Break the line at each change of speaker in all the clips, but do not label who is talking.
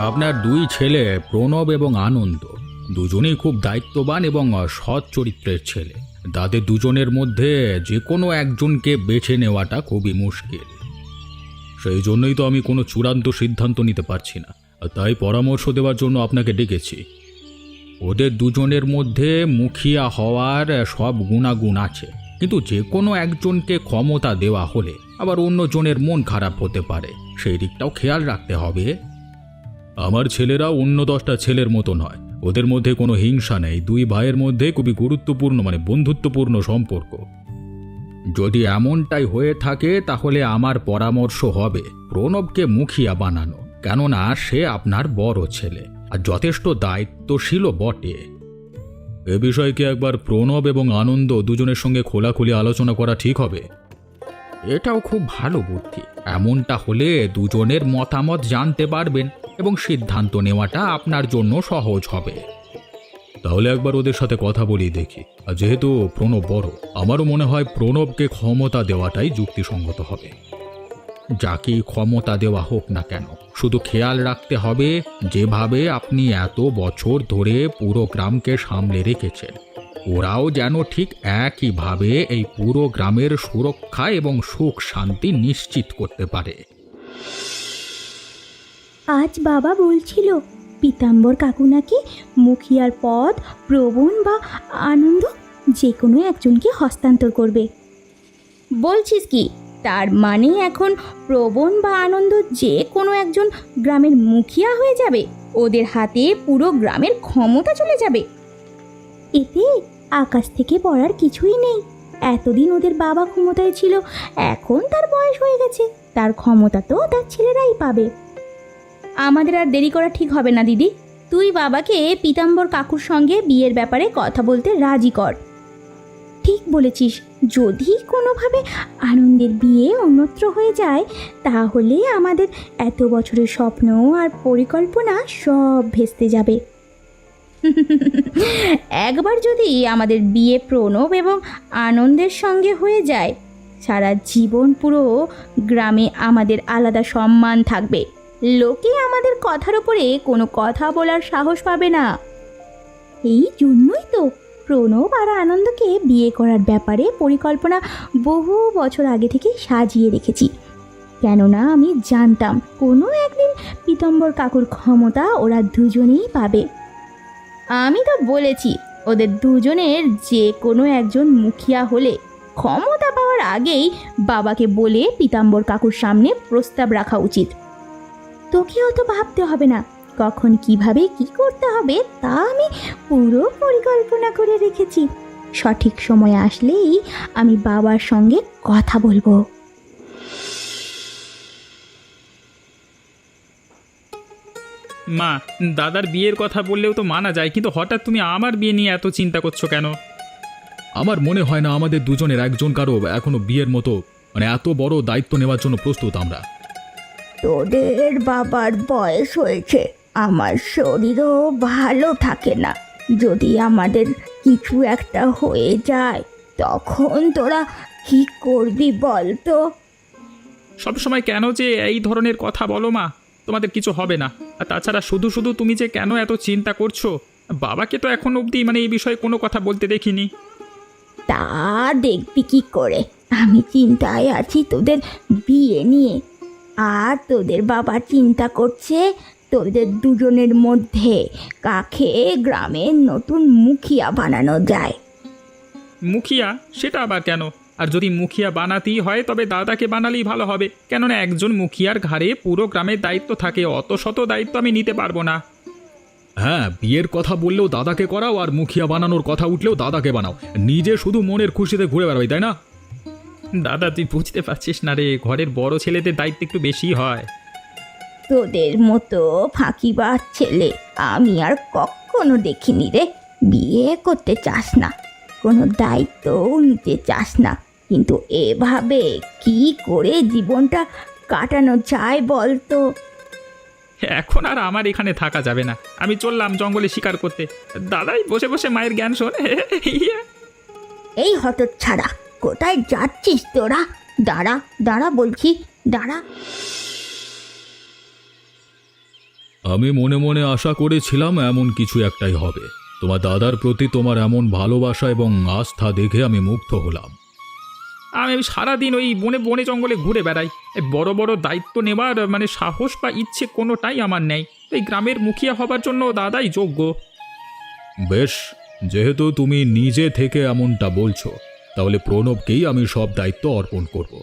আপনার দুই ছেলে, প্রণব এবং আনন্দ, দুজনেই খুব দায়িত্ববান এবং সৎ চরিত্রের ছেলে। তাদের দুজনের মধ্যে যে কোনো একজনকে বেছে নেওয়াটা খুবই মুশকিল। সেই জন্যই তো আমি কোনো চূড়ান্ত সিদ্ধান্ত নিতে পারছি না। তাই পরামর্শ দেওয়ার জন্য আপনাকে ডেকেছি। ওদের দুজনের মধ্যে মুখিয়া হওয়ার সব গুণাগুণ আছে। কিন্তু যে কোনো একজনকে ক্ষমতা দেওয়া হলে আবার অন্যজনের মন খারাপ হতে পারে। সেই দিকটাও খেয়াল রাখতে হবে। আমার ছেলেরা অন্য দশটা ছেলের মতো নয়। ওদের মধ্যে কোনো হিংসা নেই। দুই ভাইয়ের মধ্যে খুবই গুরুত্বপূর্ণ মানে বন্ধুত্বপূর্ণ সম্পর্ক। যদি এমনটাই হয়ে থাকে, তাহলে আমার পরামর্শ হবে, প্রণবকে মুখিয়া বানানো। কেননা, সে আপনার বড় ছেলে, আর যথেষ্ট দায়িত্বশীলও বটে। এ বিষয়ে কি একবার প্রণব এবং আনন্দ দুজনের সঙ্গে খোলাখুলি আলোচনা করা ঠিক হবে? এটাও খুব ভালো বুদ্ধি। এমনটা হলে দুজনের মতামত জানতে পারবেন। এবং সিদ্ধান্ত নেওয়াটা আপনার জন্য সহজ হবে। তাহলে একবার ওদের সাথে কথা বলি দেখি। আর যেহেতু প্রণব বড় আমারও মনে হয় প্রণবকে ক্ষমতা দেওয়াটাই যুক্তিসঙ্গত হবে। যাকে ক্ষমতা দেওয়া হোক না কেন শুধু খেয়াল রাখতে হবে যেভাবে আপনি এত বছর ধরে পুরো গ্রামকে সামলে রেখেছেন। ওরাও যেন ঠিক একইভাবে এই পুরো গ্রামের সুরক্ষা এবং সুখ শান্তি নিশ্চিত করতে পারে।
আজ বাবা বলছিল, পীতাম্বর কাকু নাকি মুখিয়ার পদ, প্রবণ বা আনন্দ যে কোনো একজনকে হস্তান্তর করবে। বলছিস কি, তার মানে এখন প্রবণ বা আনন্দ যে কোনো একজন গ্রামের মুখিয়া হয়ে যাবে, ওদের হাতে পুরো গ্রামের ক্ষমতা চলে যাবে। এতে আকাশ থেকে পড়ার কিছুই নেই। এতদিন ওদের বাবা ক্ষমতায় ছিল, এখন তার বয়স হয়ে গেছে, তার ক্ষমতা তো তার ছেলেরাই পাবে। আমাদের আর দেরি করা ঠিক হবে না, দিদি। তুই বাবাকে পীতাম্বর কাকুর সঙ্গে বিয়ের ব্যাপারে কথা বলতে রাজি কর। ঠিক বলেছিস। যদি কোনোভাবে আনন্দের বিয়ে অন্যত্র হয়ে যায়, তাহলে আমাদের এত বছরের স্বপ্ন আর পরিকল্পনা সব ভেস্তে যাবে। একবার যদি আমাদের বিয়ে প্রণব এবং আনন্দের সঙ্গে হয়ে যায়, সারা জীবন পুরো গ্রামে আমাদের আলাদা সম্মান থাকবে। লোকে আমাদের কথার উপরে কোনো কথা বলার সাহস পাবে না। এই জন্যই তো প্রণব আর আনন্দকে বিয়ে করার ব্যাপারে পরিকল্পনা বহু বছর আগে থেকে সাজিয়ে রেখেছি। কেননা আমি জানতাম কোনো একদিন পীতম্বর কাকুর ক্ষমতা ওরা দুজনেই পাবে। আমি তো বলেছি, ওদের দুজনের যে কোনো একজন মুখিয়া হলে ক্ষমতা পাওয়ার আগেই বাবাকে বলে পীতাম্বর কাকুর সামনে প্রস্তাব রাখা উচিত। তোকে অত ভাবতে হবে না। কখন কীভাবে কি করতে হবে তা আমি পুরো পরিকল্পনা করে রেখেছি। সঠিক সময় আসলেই আমি বাবার সঙ্গে কথা বলব।
মা দাদার বিয়ের কথা বললেও তো মানা যায় কিন্তু হঠাৎ তুমি আমার বিয়ে নিয়ে এত চিন্তা করছ কেন?
আমার মনে হয় না আমাদের দুজনের একজন কারও এখনও বিয়ের মতো মানে এত বড় দায়িত্ব নেওয়ার জন্য প্রস্তুত আমরা।
তোদের বাবার বয়স হয়েছে আমার শরীরও ভালো থাকে না। যদি আমাদের কিছু একটা হয়ে যায় তখন তোরা কি করবি বল তো?
সবসময় কেন যে এই ধরনের কথা বলো মা তোমাদের কিছু হবে না। আর তাছাড়া শুধু শুধু তুমি যে কেন এত চিন্তা করছ বাবাকে তো এখন অবধি মানে এই বিষয়ে কোনো কথা বলতে দেখিনি।
তা দেখবি কি করে আমি চিন্তায় আছি তোদের বিয়ে নিয়ে। আর তোদের বাবা চিন্তা করছে তোদের দুজনের মধ্যে কাকে গ্রামের নতুন মুখিয়া বানানো যায়।
মুখিয়া? সেটা আবার কেন? আর যদি মুখিয়া বানাতেই হয় তবে দাদাকে বানালেই ভালো হবে। কেননা একজন মুখিয়ার ঘাড়ে পুরো গ্রামের দায়িত্ব থাকে অত শত দায়িত্ব আমি নিতে পারব না।
হ্যাঁ বিয়ের কথা বললেও দাদাকে করাও আর মুখিয়া বানানোর কথা উঠলেও দাদাকে বানাও। নিজে শুধু মনের খুশিতে ঘুরে বেড়াবে তাই না?
দাদা তুই বুঝতে পারছিস না রে ঘরের বড় ছেলেদের দায়িত্ব একটু বেশি হয়।
তোদের মতো ফাঁকিবার ছেলে আমি আর কখনো দেখিনি রে। বিয়ে করতে চাস না কোনো দায়িত্বও নিতে চাস না। কিন্তু এভাবে কি করে জীবনটা কাটানো যায় বল তো
এখন আর আমার এখানে থাকা যাবে না। আমি চললাম জঙ্গলে শিকার করতে। দাদাই বসে বসে মায়ের জ্ঞান শোনে।
এই হঠাৎ ছাড়া কোথায় যাচ্ছিস তোরা? দাঁড়া দাঁড়া বলছি দাঁড়া।
আমি মনে মনে আশা করেছিলাম এমন কিছু একটাই হবে। তোমার দাদার প্রতি তোমার এমন ভালোবাসা এবং আস্থা দেখে আমি মুগ্ধ হলাম।
আমি সারাদিন ওই বনে বনে জঙ্গলে ঘুরে বেড়াই। এই বড় বড় দায়িত্ব নেবার মানে সাহস বা ইচ্ছে কোনোটাই আমার নেই। এই গ্রামের মুখিয়া হবার জন্য দাদাই যোগ্য।
বেশ যেহেতু তুমি নিজে থেকে এমনটা বলছো তাহলে প্রণবকেই আমি সব দায়িত্ব অর্পণ করব।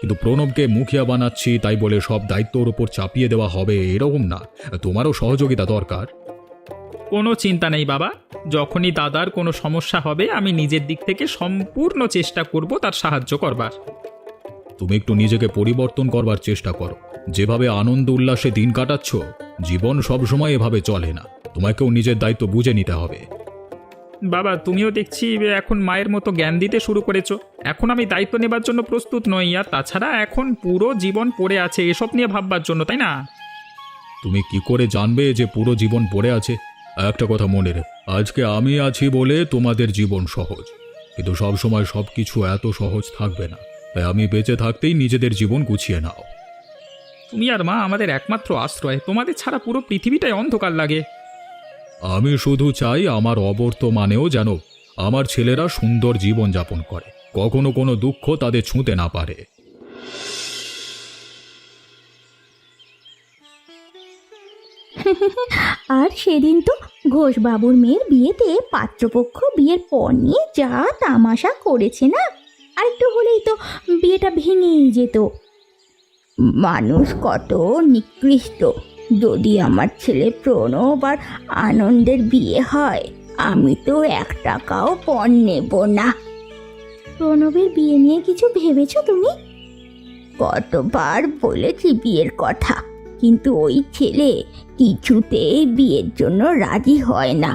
কিন্তু প্রণবকে মুখিয়া বানাচ্ছি তাই বলে সব দায়িত্ব ওর ওপর চাপিয়ে দেওয়া হবে এরকম না। তোমারও সহযোগিতা দরকার।
কোনো চিন্তা নেই বাবা। যখনই দাদার কোনো সমস্যা হবে আমি নিজের দিক থেকে সম্পূর্ণ চেষ্টা করব তার সাহায্য করবার।
তুমি একটু নিজেকে পরিবর্তন করবার চেষ্টা করো। যেভাবে আনন্দ উল্লাসে দিন কাটাচ্ছ জীবন সবসময় এভাবে চলে না। তোমাকেও নিজের দায়িত্ব বুঝে নিতে হবে।
বাবা তুমিও দেখছি এখন মায়ের মতো জ্ঞান দিতে শুরু করেছ। এখন আমি দায়িত্ব নেবার জন্য প্রস্তুত নই আর তাছাড়া এখন পুরো জীবন পড়ে আছে এসব নিয়ে ভাববার জন্য তাই না?
তুমি কি করে জানবে যে পুরো জীবন পড়ে আছে? একটা কথা মনে রেখো আজকে আমি আছি বলে তোমাদের জীবন সহজ। কিন্তু সব সময় সব কিছু এত সহজ থাকবে না। তাই আমি বেঁচে থাকতেই নিজেদের জীবন গুছিয়ে নাও।
তুমি আর মা আমাদের একমাত্র আশ্রয়। তোমাদের ছাড়া পুরো পৃথিবীটাই অন্ধকার লাগে।
আমি শুধু চাই আমার অবর্তমানেও যেন আমার ছেলেরা সুন্দর জীবন যাপন করে। কখনো কোনো দুঃখ তাদের ছুঁতে না পারে।
আর সেদিন তো ঘোষবাবুর মেয়ের বিয়েতে পাত্রপক্ষ বিয়ের পর নিয়ে যা তামাশা করেছে না? আর একটু হলেই তো বিয়েটা ভেঙেই যেত।
মানুষ কত নিকৃষ্ট। যদি আমার ছেলে প্রণব আর আনন্দের বিয়ে হয়, আমি তো এক টাকাও পণ নেব না।
প্রণবের বিয়ে নিয়ে কিছু ভেবেছো তুমি?
কতবার বলেছি বিয়ের কথা, কিন্তু ওই ছেলে কিছুতেই বিয়ের জন্য রাজি হয় না।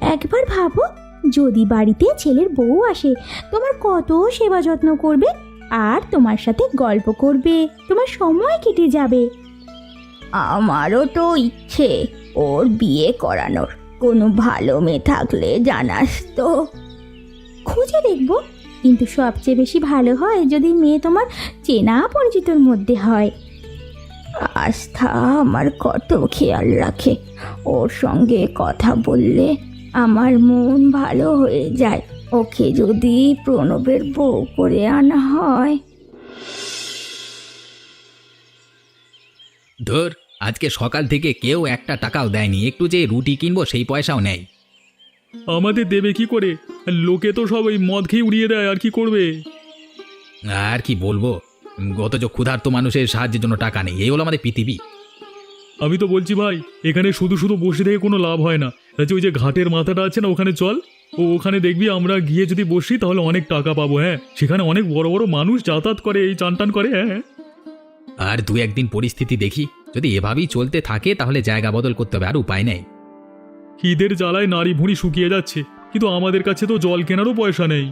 একবার ভাবো, যদি বাড়িতে ছেলের বউ আসে, তোমার কত সেবা যত্ন করবে, আর তোমার সাথে গল্প করবে, তোমার সময় কেটে যাবে।
আমারও তো ইচ্ছে ওর বিয়ে করানোর। কোনো ভালো মেয়ে থাকলে জানাস তো।
খুঁজে দেখব কিন্তু সবচেয়ে বেশি ভালো হয় যদি মেয়ে তোমার চেনা পরিচিতর মধ্যে হয়।
আস্থা আমার কত খেয়াল রাখে। ওর সঙ্গে কথা বললে আমার মন ভালো হয়ে যায়। ওকে যদি প্রণবের বউ করে আনা হয়।
ধর আজকে সকাল থেকে কেউ একটা টাকাও দেয়নি। একটু যে রুটি কিনবো সেই পয়সাও নেই।
আমাদের দেবে কি করে? লোকে তো সব ওই মদ খেয়ে উড়িয়ে দেয় আর কি করবে?
আর কি বলব? গত যে ক্ষুধার্ত মানুষের সাহায্যের জন্য টাকা নেই এই হলো আমাদের পৃথিবী।
আমি তো বলছি ভাই এখানে শুধু শুধু বসে থেকে কোনো লাভ হয় না। তাই ওই যে ঘাটের মাথাটা আছে না ওখানে চল। ও ওখানে দেখবি আমরা গিয়ে যদি বসি তাহলে অনেক টাকা পাবো হ্যাঁ? সেখানে অনেক বড় বড় মানুষ যাতায়াত করে এই চান টান করে হ্যাঁ হ্যাঁ।
আর দু একদিন পরিস্থিতি দেখি। যদি এভাবেই চলতে থাকে তাহলে জায়গা বদল করতে হবে আর উপায় নেই।
খিদের জ্বালায় নারী ভুঁড়ি শুকিয়ে যাচ্ছে কিন্তু আমাদের কাছে তো জল কেনারও পয়সা নেই।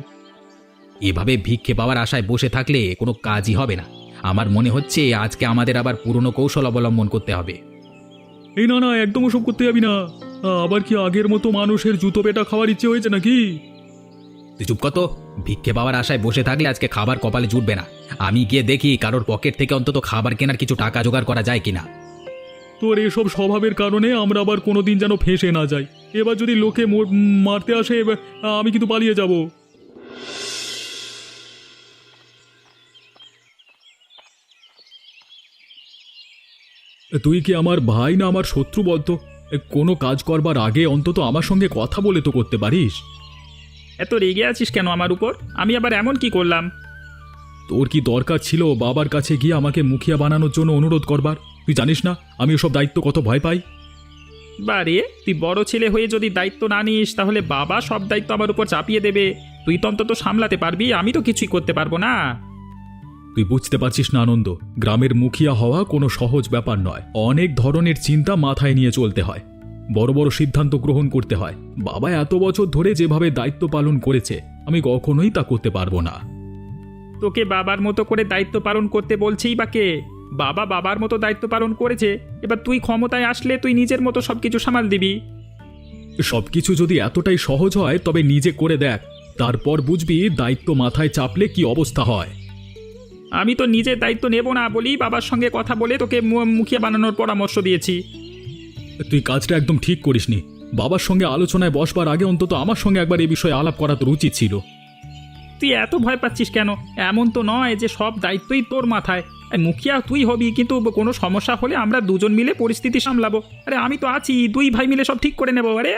এভাবে ভিক্ষে পাওয়ার আশায় বসে থাকলে কোনো কাজই হবে না। আমার মনে হচ্ছে আজকে আমাদের আবার পুরনো কৌশল অবলম্বন করতে হবে।
এই না না একদম ওসব করতে যাবি না। আবার কি আগের মতো মানুষের জুতো পেটা খাওয়ার ইচ্ছে হয়েছে নাকি?
তুই চুপ কত ভিক্ষে পাওয়ার আশায় বসে থাকলে আজকে খাবার কপালে জুটবে না। আমি গিয়ে দেখি কারোর পকেট থেকে অন্তত খাবার কেনার কিছু টাকা জোগাড় করা যায় কিনা।
তোর এসব স্বভাবের কারণে আমরা আবার কোনো দিন যেন ফেঁসে না যাই। এবার যদি লোকে মো- মারতে আসে এবার আমি কিন্তু পালিয়ে যাব। তুই কি আমার ভাই না আমার শত্রু বলতো কোনো কাজ করবার আগে অন্তত আমার সঙ্গে কথা বলে তো করতে পারিস।
এত রেগে আছিস কেন আমার উপর? আমি আবার এমন কি করলাম?
তোর কি দরকার ছিল বাবার কাছে গিয়ে আমাকে মুখিয়া বানানোর জন্য অনুরোধ করবার? তুই জানিস না আমি এসব দায়িত্ব কত ভয় পাই?
বারে তুই বড় ছেলে হয়ে যদি দায়িত্ব না নিস তাহলে বাবা সব দায়িত্ব আমার উপর চাপিয়ে দেবে। তুই তো অন্তত সামলাতে পারবি আমি তো কিছুই করতে পারব না।
তুই বুঝতে পারছিস না আনন্দ। গ্রামের মুখিয়া হওয়া কোনো সহজ ব্যাপার নয়। অনেক ধরনের চিন্তা মাথায় নিয়ে চলতে হয়। বড় বড় সিদ্ধান্ত গ্রহণ করতে হয়। বাবা এত বছর ধরে যেভাবে দায়িত্ব পালন করেছে আমি কখনোই তা করতে পারব না।
তোকে বাবার মতো করে দায়িত্ব পালন করতে বলছেই বা কে? বাবা বাবার মতো দায়িত্ব পালন করেছে এবার তুই ক্ষমতায় আসলে তুই নিজের মতো সব কিছু সামাল দিবি।
সব কিছু যদি এতটাই সহজ হয় তবে নিজে করে দেখ। তারপর বুঝবি দায়িত্ব মাথায় চাপলে কি অবস্থা হয়।
আমি তো নিজের দায়িত্ব নেব না বলি বাবার সঙ্গে কথা বলে তোকে মুখিয়ে বানানোর পরামর্শ দিয়েছি।
তুই কাজটা একদম ঠিক করিসনি। বাবার সঙ্গে আলোচনায় বসবার আগে অন্তত আমার সঙ্গে একবার এই বিষয়ে আলাপ করা তোর উচিত ছিল।
তুই এত ভয় পাচ্ছিস কেন? এমন তো নয় যে সব দায়িত্বই তোর মাথায়। মুখিয়া তুই হবি কিন্তু কোনো সমস্যা হলে আমরা দুজন মিলে পরিস্থিতি সামলাবো। আরে আমি তো আছি দুই ভাই মিলে সব ঠিক করে নেব আরে।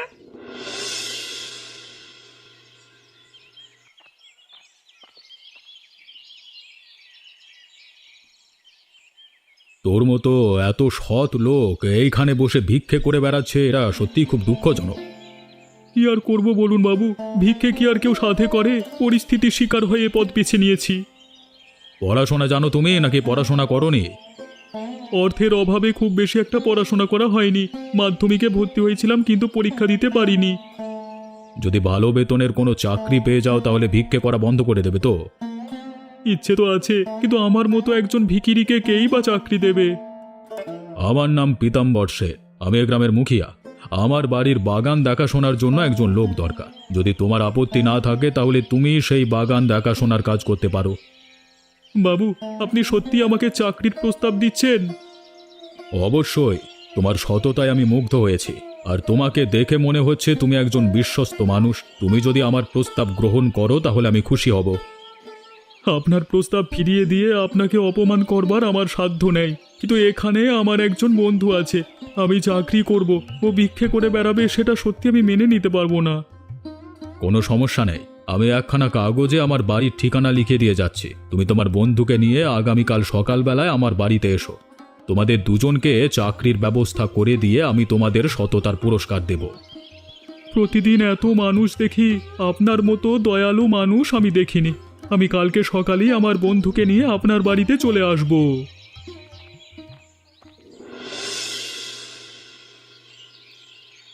তোর মতো এত সৎ লোক এইখানে বসে ভিক্ষে করে বেড়াচ্ছে এরা সত্যিই খুব দুঃখজনক।
কি আর করব বলুন বাবু? ভিক্ষে কি আর কেউ সাথে করে? পরিস্থিতির শিকার হয়ে এ পথ বেছে নিয়েছি।
পড়াশোনা জানো তুমি নাকি পড়াশোনা করনি?
অর্থের অভাবে খুব বেশি একটা পড়াশোনা করা হয়নি। মাধ্যমিকে ভর্তি হয়েছিলাম কিন্তু পরীক্ষা দিতে পারিনি।
যদি ভালো বেতনের কোনো চাকরি পেয়ে যাও তাহলে ভিক্ষে করা বন্ধ করে দেবে তো?
ইচ্ছে তো আছে কিন্তু আমার মতো একজন ভিকিরিকে কেই বা চাকরি দেবে?
আমার নাম পীতাম্বর শেঠ আমি এ গ্রামের মুখিয়া। আমার বাড়ির বাগান দেখাশোনার জন্য একজন লোক দরকার। যদি তোমার আপত্তি না থাকে তাহলে তুমি সেই বাগান দেখাশোনার কাজ করতে পারো।
বাবু আপনি সত্যি আমাকে চাকরির প্রস্তাব দিচ্ছেন?
অবশ্যই। তোমার সততায় আমি মুগ্ধ হয়েছি। আর তোমাকে দেখে মনে হচ্ছে তুমি একজন বিশ্বস্ত মানুষ। তুমি যদি আমার প্রস্তাব গ্রহণ করো তাহলে আমি খুশি হব।
আপনার প্রস্তাব ফিরিয়ে দিয়ে আপনাকে অপমান করবার আমার সাধ্য নেই। কিন্তু এখানে আমার একজন বন্ধু আছে। আমি চাকরি করব। ও ভিক্ষে করে বেড়াবে সেটা সত্যি আমি মেনে নিতে পারব না।
কোনো সমস্যা নেই। আমি একখানা কাগজে আমার বাড়ির ঠিকানা লিখে দিয়ে যাচ্ছি। তুমি তোমার বন্ধুকে নিয়ে আগামীকাল সকালবেলায় আমার বাড়িতে এসো। তোমাদের দুজনকে চাকরির ব্যবস্থা করে দিয়ে আমি তোমাদের সততার পুরস্কার দেব।
প্রতিদিন এত মানুষ দেখি আপনার মতো দয়ালু মানুষ আমি দেখিনি। আমি কালকে সকালেই আমার বন্ধুকে নিয়ে আপনার বাড়িতে চলে আসব।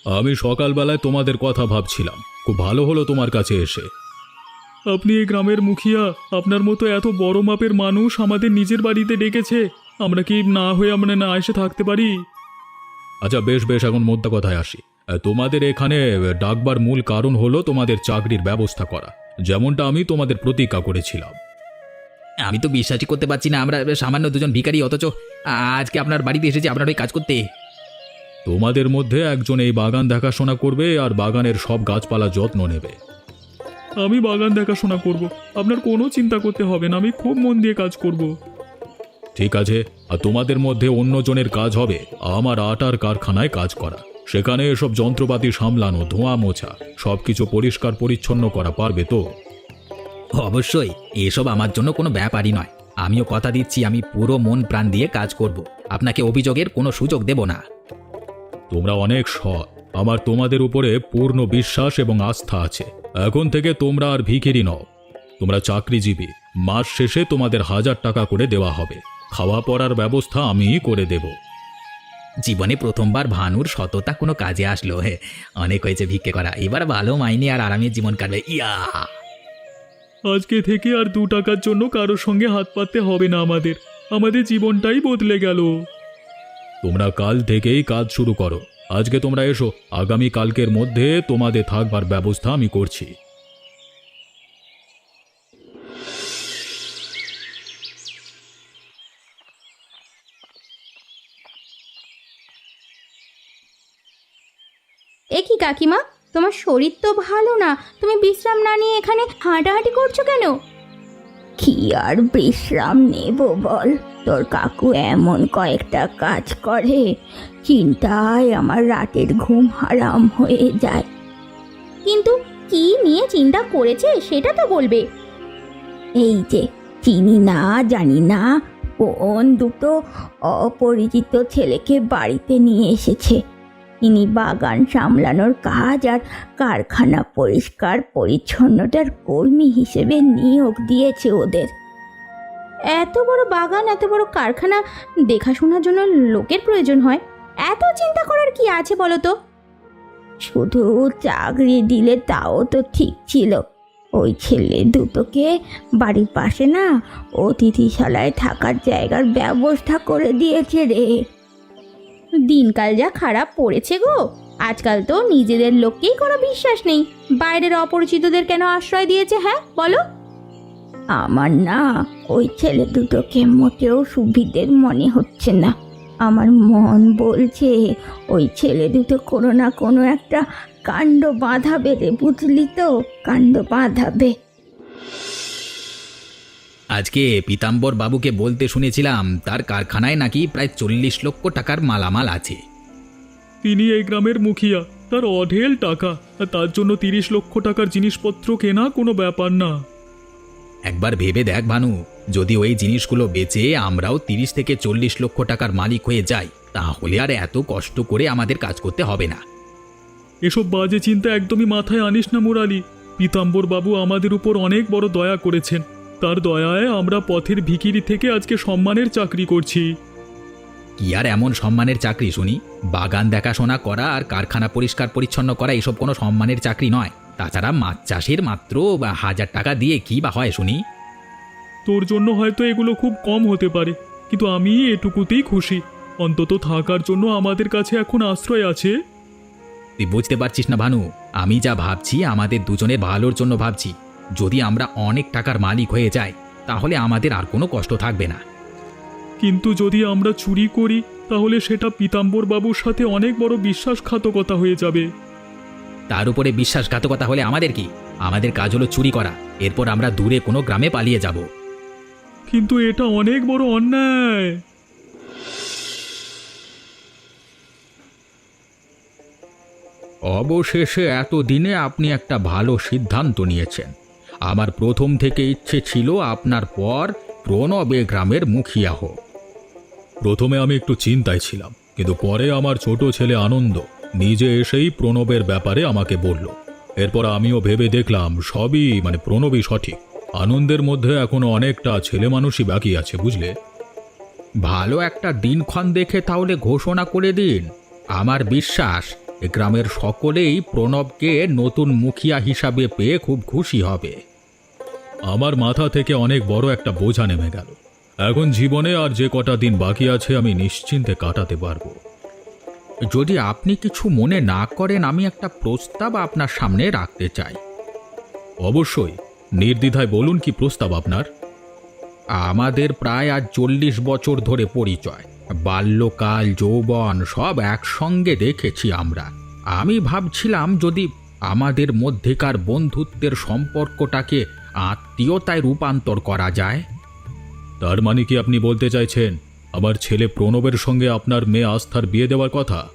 আমি সকালবেলায় তোমাদের কথা ভাবছিলাম। খুব ভালো হলো তোমার কাছে এসে।
আপনি এই গ্রামের মুখিয়া আপনার মতো এত বড় মাপের মানুষ আমাদের নিজের বাড়িতে ডেকেছে আমরা কি না হয়ে আমরা না এসে থাকতে পারি?
আচ্ছা বেশ বেশ এখন মোদ্দা কথায় আসি। তোমাদের এখানে ডাকবার মূল কারণ হলো তোমাদের চাকরির ব্যবস্থা করা। যেমনটা আমি তোমাদের প্রতিজ্ঞা করেছিলাম।
আমি তো বিশ্বাসই করতে পারছি না আমরা সামান্য দুজন ভিখারি অথচ আজকে আপনার বাড়িতে এসেছি আপনার ওই কাজ করতে।
তোমাদের মধ্যে একজন এই বাগান দেখাশোনা করবে আর বাগানের সব গাছপালা যত্ন নেবে।
আমি বাগান দেখাশোনা করব। আপনার কোনো চিন্তা করতে হবে না আমি খুব মন দিয়ে কাজ করব।
ঠিক আছে আর তোমাদের মধ্যে অন্যজনের কাজ হবে। আমার আটার কারখানায় কাজ করা। সেখানে এসব যন্ত্রপাতি সামলানো ধোঁয়া মোছা সব কিছু পরিষ্কার পরিচ্ছন্ন করা পারবে তো?
অবশ্যই এসব আমার জন্য কোনো ব্যাপারই নয়। আমিও কথা দিচ্ছি আমি পুরো মন প্রাণ দিয়ে কাজ করব। আপনাকে অভিযোগের কোনো সুযোগ দেব না।
তোমরা অনেক সৎ। আমার তোমাদের উপরে পূর্ণ বিশ্বাস এবং আস্থা আছে। এখন থেকে তোমরা আর ভিখিরি নও। তোমরা চাকরিজীবী। মাস শেষে তোমাদের হাজার টাকা করে দেওয়া হবে। খাওয়া পড়ার ব্যবস্থা আমিই করে দেব।
জীবনে প্রথমবার ভানুর সততা কোনো কাজে আসলো হে। অনেক হয়েছে ভিক্ষে করা। এবার ভালো মাইনে আর আরামের জীবন কাটবে। ইয়া!
আজকে থেকে আর দু টাকার জন্য কারোর সঙ্গে হাত পাততে হবে না আমাদের। আমাদের জীবনটাই বদলে গেল।
তোমরা কাল থেকেই কাজ শুরু করো। আজকে তোমরা এসো, আগামী কালকের মধ্যে তোমাদের থাকবার ব্যবস্থা আমি করছি।
এ কি কাকিমা? তোমার শরীর তো ভালো না। তুমি বিশ্রাম না নিয়ে এখানে হাঁটাহাঁটি করছ কেন?
কি আর বিশ্রাম নেব বল? তোর কাকু এমন কয়েকটা কাজ করে চিন্তায় আমার রাতের ঘুম হারাম হয়ে যায়।
কিন্তু কি নিয়ে চিন্তা করেছে সেটা তো বলবে।
এই যে চিনি না জানি না কোন দুটো অপরিচিত ছেলেকে বাড়িতে নিয়ে এসেছে। ইনি বাগান সামলানোর কাজ আর কারখানা পরিষ্কার পরিচ্ছন্নতার কর্মী হিসেবে নিয়োগ দিয়েছে ওদের।
এত বড় বাগান, এত বড় কারখানা, দেখাশোনার জন্য লোকের প্রয়োজন হয়, এত চিন্তা করার কি আছে বলো তো?
শুধু চাকরি দিলে তাও তো ঠিক ছিল। ওই ছেলে দুটোকে বাড়ির পাশে না অতিথিশালায় থাকার জায়গার ব্যবস্থা করে দিয়েছে রে।
দিনকাল যা খারাপ পড়েছে গো। আজকাল তো নিজেদের লোককেই কোনো বিশ্বাস নেই। বাইরের অপরিচিতদের কেন আশ্রয় দিয়েছে হ্যাঁ বলো?
আমার না, ওই ছেলে দুটোকে মোটেও সুবিধের মনে হচ্ছে না। আমার মন বলছে, ওই ছেলে দুটো কোনো না কোনো একটা কাণ্ড বাঁধাবে রে, বুঝলি তো? কাণ্ড বাঁধাবে।
আজকে পীতাম্বর বাবুকে বলতে শুনেছিলাম তার কারখানায় নাকি প্রায় চল্লিশ লক্ষ টাকার মালামাল আছে।
তিনি এই গ্রামের মুখিয়া তার অঢেল টাকা আর তার জন্য তিরিশ লক্ষ টাকার জিনিসপত্র কেনা কোনো ব্যাপার না।
একবার ভেবে দেখ ভানু যদি ওই জিনিসগুলো বেচে আমরাও তিরিশ থেকে চল্লিশ লক্ষ টাকার মালিক হয়ে যাই তাহলে আর এত কষ্ট করে আমাদের কাজ করতে হবে না।
এসব বাজে চিন্তা একদমই মাথায় আনিস না মুরালি। পীতাম্বর বাবু আমাদের উপর অনেক বড় দয়া করেছেন। তার দয়ায় আমরা পথের ভিকিরি থেকে আজকে সম্মানের চাকরি করছি।
কি আর এমন সম্মানের চাকরি শুনি? বাগান দেখাশোনা করা আর কারখানা পরিষ্কার পরিচ্ছন্ন করা এসব কোনো সম্মানের চাকরি নয়। তাছাড়া মাছ চাষের মাত্র বা হাজার টাকা দিয়ে কি বা হয় শুনি?
তোর জন্য হয়তো এগুলো খুব কম হতে পারে কিন্তু আমি এটুকুতেই খুশি। অন্তত থাকার জন্য আমাদের কাছে এখন আশ্রয় আছে।
তুই বুঝতে পারছিস না ভানু। আমি যা ভাবছি আমাদের দুজনের ভালোর জন্য ভাবছি। যদি আমরা অনেক টাকার মালিক হয়ে যাই তাহলে আমাদের আর কোনো কষ্ট থাকবে না।
কিন্তু যদি আমরা চুরি করি তাহলে সেটা পীতাম্বর বাবুর সাথে অনেক বড় বিশ্বাসঘাতকতা হয়ে যাবে।
তার উপরে বিশ্বাসঘাতকতা হলে আমাদের কি? আমাদের কাজ হলো চুরি করা। এরপর আমরা দূরে কোনো গ্রামে পালিয়ে যাব।
কিন্তু এটা অনেক বড় অন্যায়।
অবশেষে এতদিনে আপনি একটা ভালো সিদ্ধান্ত নিয়েছেন। আমার প্রথম থেকে ইচ্ছে ছিল আপনার পর প্রণব এ গ্রামের মুখিয়া হোক।
প্রথমে আমি একটু চিন্তায় ছিলাম কিন্তু পরে আমার ছোট ছেলে আনন্দ নিজে এসেই প্রণবের ব্যাপারে আমাকে বলল। এরপর আমিও ভেবে দেখলাম সবই মানে প্রণবই সঠিক। আনন্দের মধ্যে এখনও অনেকটা ছেলে মানুষই বাকি আছে বুঝলে?
ভালো একটা দিনক্ষণ দেখে তাহলে ঘোষণা করে দিন। আমার বিশ্বাস গ্রামের সকলেই প্রণবকে নতুন মুখিয়া হিসাবে পেয়ে খুব খুশি হবে।
আমার মাথা থেকে অনেক বড় একটা বোঝা নেমে গেল। এখন জীবনে আর যে কটা দিন বাকি আছে আমি নিশ্চিন্তে কাটাতে পারব।
যদি আপনি কিছু মনে না করেন, আমি একটা প্রস্তাব আপনার সামনে রাখতে চাই।
অবশ্যই, নির্দ্বিধায় বলুন কি প্রস্তাব আপনার?
আমাদের প্রায় আজ চল্লিশ বছর ধরে পরিচয়। বাল্যকাল যৌবন সব একসঙ্গে দেখেছি আমরা। আমি ভাবছিলাম যদি আমাদের মধ্যেকার বন্ধুত্বের সম্পর্কটাকে আত্মীয়তায় রূপান্তর করা যায়।
তার মানে কি আপনি বলতে চাইছেন আমার ছেলে প্রণবের সঙ্গে আপনার মেয়ে আস্থার বিয়ে দেওয়ার কথা?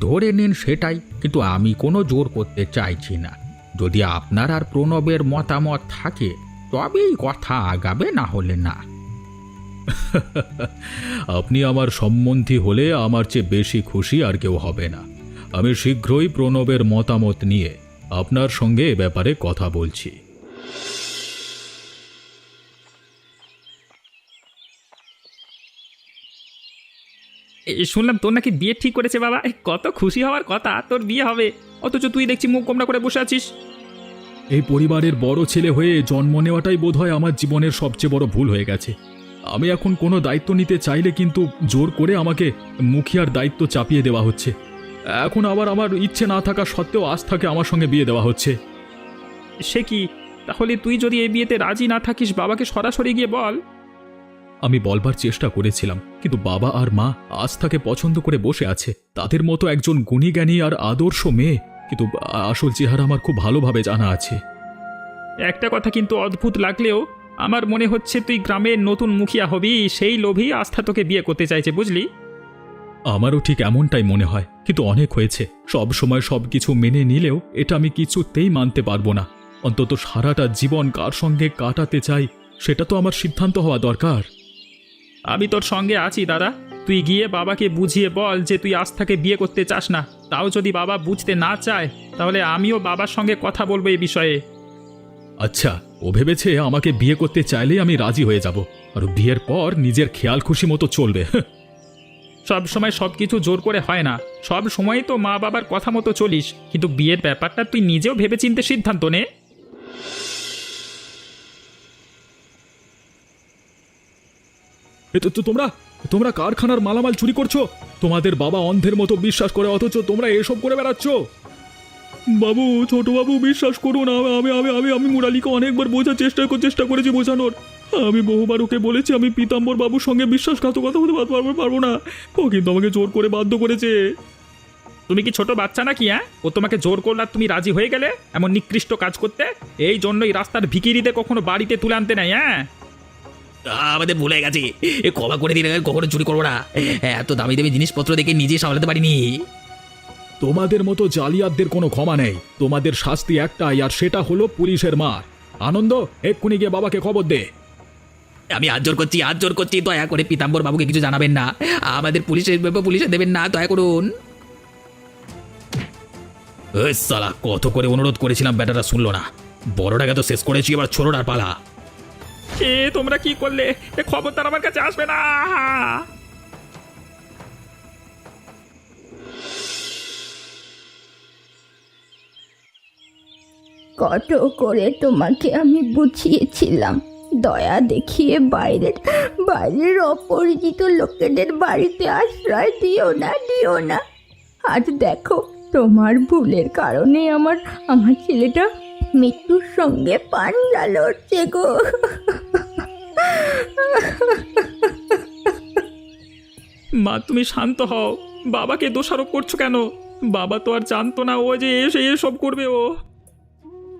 ধরে নিন সেটাই কিন্তু আমি কোনো জোর করতে চাইছি না। যদি আপনার আর প্রণবের মতামত থাকে তবেই কথা আগাবে না হলে না।
আপনি আমার সম্বন্ধী হলে আমার চেয়ে বেশি খুশি আর কেউ হবে না। আমি শীঘ্রই প্রণবের মতামত নিয়ে আপনার সঙ্গে এ ব্যাপারে কথা বলছি।
শুনলাম তোর নাকি বিয়ে ঠিক করেছে বাবা। কত খুশি হওয়ার কথা তোর বিয়ে হবে। অথচ তুই দেখছি মুখ গোমরা করে বসে আছিস।
এই পরিবারের বড় ছেলে হয়ে জন্ম নেওয়াটাই বোধহয় আমার জীবনের সবচেয়ে বড় ভুল হয়ে গেছে। আমি এখন কোনো দায়িত্ব নিতে চাইলে কিন্তু জোর করে আমাকে মুখিয়ার দায়িত্ব চাপিয়ে দেওয়া হচ্ছে। এখন আবার আমার ইচ্ছে না থাকা সত্ত্বেও আস্থাকে আমার সঙ্গে বিয়ে দেওয়া হচ্ছে।
সে কি? তাহলে তুই যদি এই বিয়েতে রাজি না থাকিস বাবাকে সরাসরি গিয়ে বল।
আমি বলবার চেষ্টা করেছিলাম কিন্তু বাবা আর মা আস্থাকে পছন্দ করে বসে আছে। তাদের মতো একজন গুণীজ্ঞানী আর আদর্শ মেয়ে কিন্তু আসল চেহারা আমার খুব ভালোভাবে জানা আছে।
একটা কথা কিন্তু অদ্ভুত লাগলেও আমার মনে হচ্ছে তুই গ্রামের নতুন মুখিয়া হবি সেই লোভেই আস্থা তোকে বিয়ে করতে চাইছে বুঝলি?
আমারও ঠিক এমনটাই মনে হয় কিন্তু অনেক হয়েছে। সব সময় সব কিছু মেনে নিলেও এটা আমি কিছুতেই মানতে পারব না। অন্তত সারাটা জীবন কার সঙ্গে কাটাতে চাই সেটা তো আমার সিদ্ধান্ত হওয়া দরকার।
আমি তোর সঙ্গে আছি দাদা। তুই গিয়ে বাবাকে বুঝিয়ে বল যে তুই আস্থাকে বিয়ে করতে চাস না। তাও যদি বাবা বুঝতে না চায় তাহলে আমিও বাবার সঙ্গে কথা বলব এই বিষয়ে।
আচ্ছা ও ভেবেছে আমাকে বিয়ে করতে চাইলেই আমি রাজি হয়ে যাব, আর বিয়ের পর নিজের খেয়াল খুশি মতো চলবে।
সব সময় সব কিছু জোর করে হয় না। সব সময় তো মা বাবার কথা মতো চলিস, কিন্তু বিয়ের ব্যাপারটা তুই নিজেও ভেবেচিন্তে সিদ্ধান্ত নে।
তো তোমরা তোমরা কারখানার মালামাল চুরি করছ? তোমাদের বাবা অন্ধের মতো বিশ্বাস করে, অথচ তোমরা এসব করে বেড়াচ্ছ? বাবু ছোট বাবু বিশ্বাস করুন আমি আমি আমি আমি আমি মুরালিকে অনেকবার বোঝার চেষ্টা চেষ্টা করেছি বোঝানোর।
আমি বহুবার ওকে বলেছি আমি পীতাম্বর বাবুর সঙ্গে বিশ্বাসঘাতকতা হতে পারব পারব না। ও কিন্তু আমাকে জোর করে বাধ্য করেছে।
তুমি কি ছোট বাচ্চা নাকি হ্যাঁ? ও তোমাকে জোর করলে আর তুমি রাজি হয়ে গেলে এমন নিকৃষ্ট কাজ করতে? এই জন্যই রাস্তার ভিকিরিতে কখনো বাড়িতে তুলে আনতে নাই হ্যাঁ?
আমাদের ভুলে গেছে। এ ক্ষমা করে দিলে কখনো চুরি করব না। এত দামি দামি জিনিসপত্র দেখে নিজে সামলাতে পারিনি।
তোমাদের মতো জালিয়াতদের কোনো ক্ষমা নেই। তোমাদের শাস্তি একটাই আর সেটা হলো পুলিশের মার। আনন্দ এক্ষুনি গিয়ে বাবাকে খবর দে।
আমি হাত জোর করছি হাত জোর করছি দয়া করে পিতাম্বর বাবুকে কিছু জানাবেন না। আমাদের পুলিশের পুলিশে দেবেন না দয়া করুন। ওই সালা কত করে অনুরোধ করেছিলাম ব্যাটারা শুনলো না। বড়টাকে তো শেষ করেছি এবার ছোটটার পালা।
এ তোমরা কি করলে? এ খবর তার আমার কাছে আসবে না।
কত করে তোমাকে আমি বুঝিয়েছিলাম। দয়া দেখিয়ে বাইরের বাইরের অপরিচিত লোকেদের বাড়িতে আশ্রয় দিও না দিও না। আজ দেখো, তোমার ভুলের কারণে আমার আমার ছেলেটা মৃত্যুর সঙ্গে পাঞ্জা লড়ছে গো।
মা, তুমি শান্ত হও। বাবাকে দোষারোপ করছ কেন? বাবা তো আর জানতো না ও যে এসে এসব করবে ও।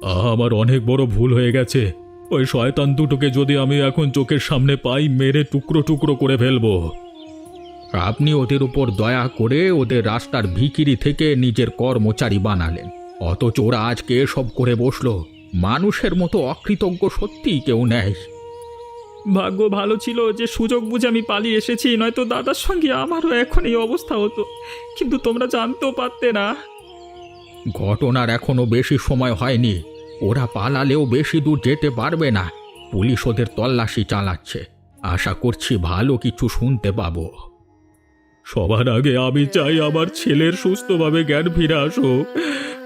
আমার অনেক বড় ভুল হয়ে গেছে। ওই শয়তান দুটোকে যদি আমি এখন চোখের সামনে পাই মেরে টুকরো টুকরো করে ফেলব।
আপনি ওদের উপর দয়া করে ওদের রাস্তার ভিকিরি থেকে নিজের কর্মচারী বানালেন। অথচ ওরা আজকে এসব করে বসল। মানুষের মতো অকৃতজ্ঞ সত্যিই কেউ নেয়
ভাগ্য ভালো ছিল যে সুযোগ বুঝে আমি পালিয়ে এসেছি নয়তো দাদার সঙ্গে আমারও এখন এই অবস্থা হতো। কিন্তু তোমরা জানতেও পারতে না।
ঘটনার এখনও বেশি সময় হয়নি। ওরা পালালেও বেশি দূর যেতে পারবে না। পুলিশ ওদের তল্লাশি চালাচ্ছে। আশা করছি ভালো কিছু শুনতে পাবো।
সবার আগে আমি চাই আমার ছেলের সুস্থভাবে জ্ঞান ফিরে আসুক।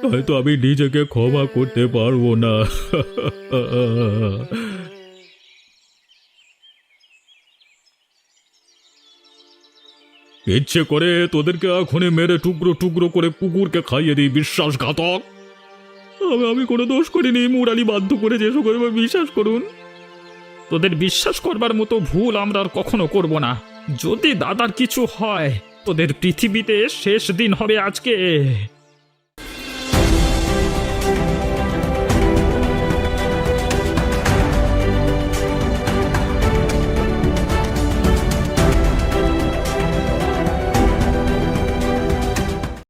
হয়তো আমি নিজেকে ক্ষমা করতে পারব না। ইচ্ছে করে তোদেরকে এখনই মেরে টুকরো টুকরো করে কুকুরকে খাইয়ে দিই, বিশ্বাসঘাতক। আমি আমি কোনো দোষ করিনি, মুরালি বাধ্য করে যে সকল বিশ্বাস করুন।
তোদের বিশ্বাস করবার মতো ভুল আমরা আর কখনো করব না। যদি দাদার কিছু হয়, তোদের পৃথিবীতে শেষ দিন হবে আজকে।